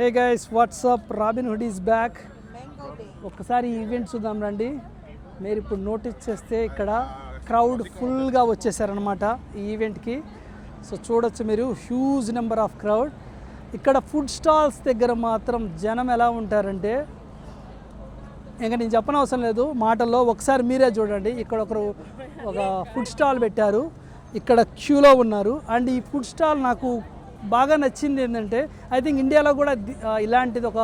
Hey guys what's up Robin Hood is back ఒక్కసారి event చూద్దాం రండి. మీరు ఇప్పుడు నోటీస్ చేస్తే ఇక్కడ క్రౌడ్ ఫుల్గా వచ్చేసారనమాట ఈ ఈవెంట్కి సో చూడొచ్చు మీరు హ్యూజ్ నెంబర్ ఆఫ్ క్రౌడ్ ఇక్కడ ఫుడ్ స్టాల్స్ దగ్గర మాత్రం జనం ఎలా ఉంటారంటే ఇంకా నేను చెప్పనవసరం లేదు మాటల్లో ఒకసారి మీరే చూడండి. ఇక్కడ ఒకరు ఒక ఫుడ్ స్టాల్ పెట్టారు. ఇక్కడ క్యూలో ఉన్నారు. అండ్ ఈ ఫుడ్ స్టాల్ నాకు బాగా నచ్చింది ఏంటంటే ఐ థింక్ ఇండియాలో కూడా ఇలాంటిది ఒక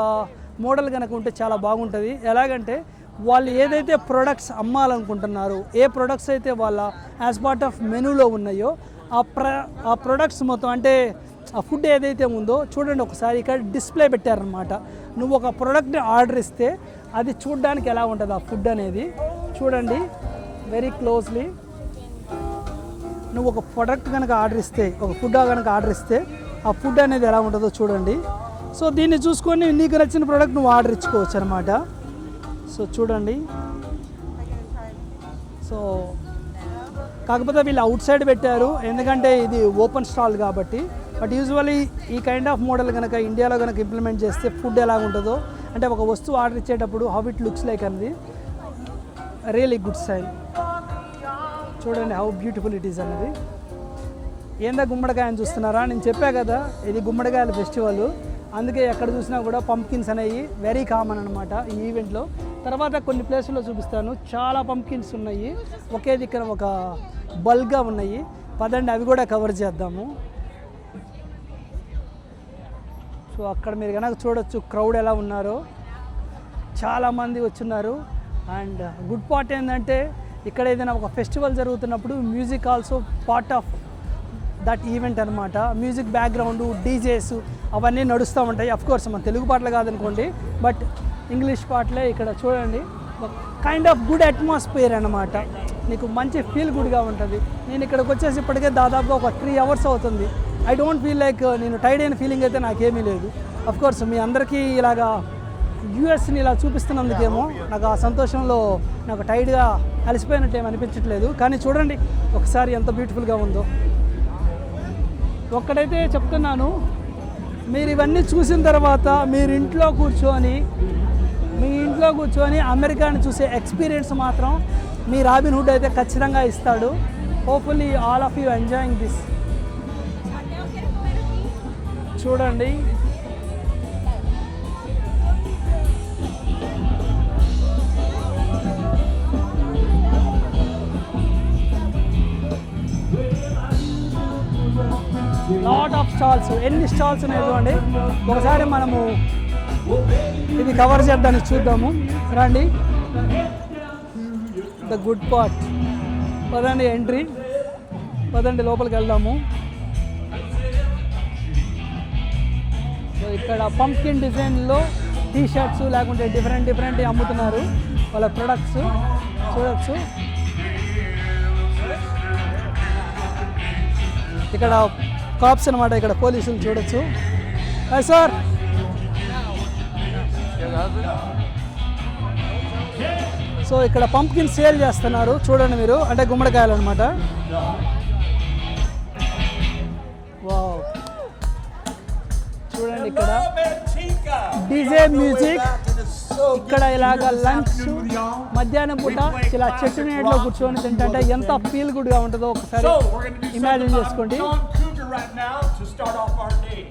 మోడల్ కనుక ఉంటే చాలా బాగుంటుంది. ఎలాగంటే వాళ్ళు ఏదైతే ప్రొడక్ట్స్ అమ్మాలనుకుంటున్నారో ఏ ప్రొడక్ట్స్ అయితే వాళ్ళ యాజ్ పార్ట్ ఆఫ్ మెనూలో ఉన్నాయో ఆ ప్ర ఆ ప్రొడక్ట్స్ మొత్తం అంటే ఆ ఫుడ్ ఏదైతే ఉందో చూడండి ఒకసారి ఇక్కడ డిస్ప్లే పెట్టారనమాట నువ్వు ఒక ప్రోడక్ట్ని ఆర్డర్ ఇస్తే అది చూడడానికి ఎలా ఉంటుంది ఆ ఫుడ్ అనేది? చూడండి వెరీ క్లోజ్లీ నువ్వు ఒక ప్రోడక్ట్ కనుక ఆర్డర్ ఇస్తే ఒక ఫుడ్ కనుక ఆర్డర్ ఇస్తే ఆ ఫుడ్ అనేది ఎలా ఉంటుందో చూడండి. సో దీన్ని చూసుకొని నీకు నచ్చిన ప్రోడక్ట్ నువ్వు ఆర్డర్ ఇచ్చుకోవచ్చు అనమాట సో చూడండి. సో కాకపోతే వీళ్ళు అవుట్ సైడ్ పెట్టారు. ఎందుకంటే ఇది ఓపెన్ స్టాల్ కాబట్టి. బట్ యూజువల్లీ ఈ కైండ్ ఆఫ్ మోడల్ కనుక ఇండియాలో కనుక ఇంప్లిమెంట్ చేస్తే ఫుడ్ ఎలా ఉంటుందో అంటే ఒక వస్తువు ఆర్డర్ ఇచ్చేటప్పుడు హౌ ఇట్ లుక్స్ లైక్ అనేది రియలీ గుడ్ సైన్ చూడండి హౌ బ్యూటిఫుల్ ఇట్ ఈస్ అనేది ఏందా గుమ్మడికాయని చూస్తున్నారా? నేను చెప్పా కదా ఇది గుమ్మడికాయల ఫెస్టివల్ అందుకే ఎక్కడ చూసినా కూడా పంప్కిన్స్ అనేవి వెరీ కామన్ అనమాట ఈ ఈవెంట్లో తర్వాత కొన్ని ప్లేసుల్లో చూపిస్తాను. చాలా పంప్కిన్స్ ఉన్నాయి. ఒకే దగ్గర ఒక బల్గా ఉన్నాయి. పదండి అవి కూడా కవర్ చేద్దాము. సో అక్కడ మీరు కనుక చూడొచ్చు క్రౌడ్ ఎలా ఉన్నారో. చాలామంది వచ్చున్నారు. అండ్ గుడ్ పార్ట్ ఏంటంటే ఇక్కడ ఏదైనా ఒక ఫెస్టివల్ జరుగుతున్నప్పుడు music also part of that event అనమాట మ్యూజిక్ బ్యాక్గ్రౌండ్ డీజేస్ అవన్నీ నడుస్తూ ఉంటాయి. అఫ్ కోర్స్ మన తెలుగు పాటలు కాదనుకోండి బట్ ఇంగ్లీష్ పాటలే ఇక్కడ చూడండి. కైండ్ ఆఫ్ గుడ్ అట్మాస్ఫియర్ అనమాట నీకు మంచి ఫీల్ గుడ్గా ఉంటుంది. నేను ఇక్కడికి వచ్చేసి ఇప్పటికే దాదాపుగా ఒక త్రీ అవర్స్ అవుతుంది. ఐ డోంట్ ఫీల్ లైక్ నేను టైడ్ అయిన ఫీలింగ్ అయితే నాకేమీ లేదు. అఫ్ కోర్స్ మీ అందరికీ ఇలాగా యూఎస్ని ఇలా చూపిస్తున్నందుకేమో నాకు ఆ సంతోషంలో నాకు టైడ్గా అలసిపోయినట్టు ఏమి అనిపించట్లేదు. కానీ చూడండి ఒకసారి ఎంత బ్యూటిఫుల్గా ఉందో. ఒక్కడైతే చెప్తున్నాను మీరు ఇవన్నీ చూసిన తర్వాత మీరు ఇంట్లో కూర్చొని మీ ఇంట్లో కూర్చొని అమెరికాని చూసే ఎక్స్పీరియన్స్ మాత్రం మీ రాబిన్ హుడ్ అయితే ఖచ్చితంగా ఇస్తాడు. Hopefully all of you enjoying this చూడండి. స్టాల్స్ ఎన్ని స్టాల్స్ ఉన్నాయి చూడండి. ఒకసారి మనము ఇది కవర్ చేయడానికి చూద్దాము. రండి. ద గుడ్ పార్ట్ పదండి ఎంట్రీ పదండి లోపలికి వెళ్దాము. సో ఇక్కడ పంప్కిన్ డిజైన్లో టీ షర్ట్స్ లేకుంటే డిఫరెంట్ డిఫరెంట్ అమ్ముతున్నారు వాళ్ళ ప్రొడక్ట్స్ చూడొచ్చు. ఇక్కడ కాప్స్ అనమాట ఇక్కడ పోలీసులు చూడొచ్చు. Hi sir. సో ఇక్కడ పంప్కిన్ సేల్ చేస్తున్నారు చూడండి మీరు అంటే గుమ్మడికాయలు అనమాట వావ్. చూడండి ఇక్కడ. DJ music. ఇక్కడ ఇలాగ లంచ్ మధ్యాహ్నం పూట ఇలా చెట్టు నీడలో కూర్చొని తింటే ఎంత ఫీల్ గుడ్గా ఉంటుందో ఒకసారి ఇమాజిన్ చేసుకోండి. right now to start off our day.